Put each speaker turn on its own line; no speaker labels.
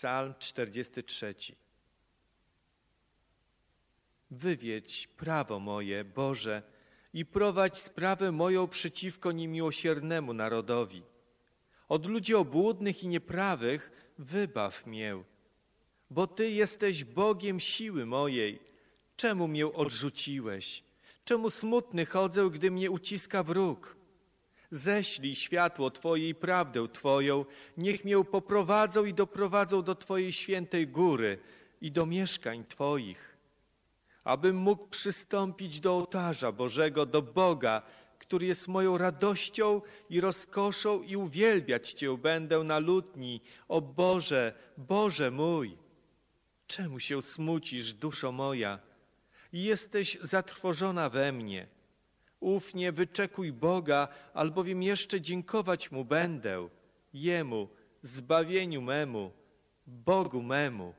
Psalm 43. Wywiedź prawo moje, Boże, i prowadź sprawę moją przeciwko niemiłosiernemu narodowi. Od ludzi obłudnych i nieprawych wybaw mię. Bo Ty jesteś Bogiem siły mojej. Czemu mię odrzuciłeś? Czemu smutny chodzę, gdy mnie uciska wróg? Ześlij światło Twoje i prawdę Twoją, niech mię poprowadzą i doprowadzą do Twojej świętej góry i do mieszkań Twoich. Abym mógł przystąpić do ołtarza Bożego, do Boga, który jest moją radością i rozkoszą i uwielbiać Cię będę na lutni. O Boże, Boże mój! Czemu się smucisz, duszo moja? I jesteś zatrwożona we mnie. Ufnie wyczekuj Boga, albowiem jeszcze dziękować Mu będę, Jemu, zbawieniu memu, Bogu memu.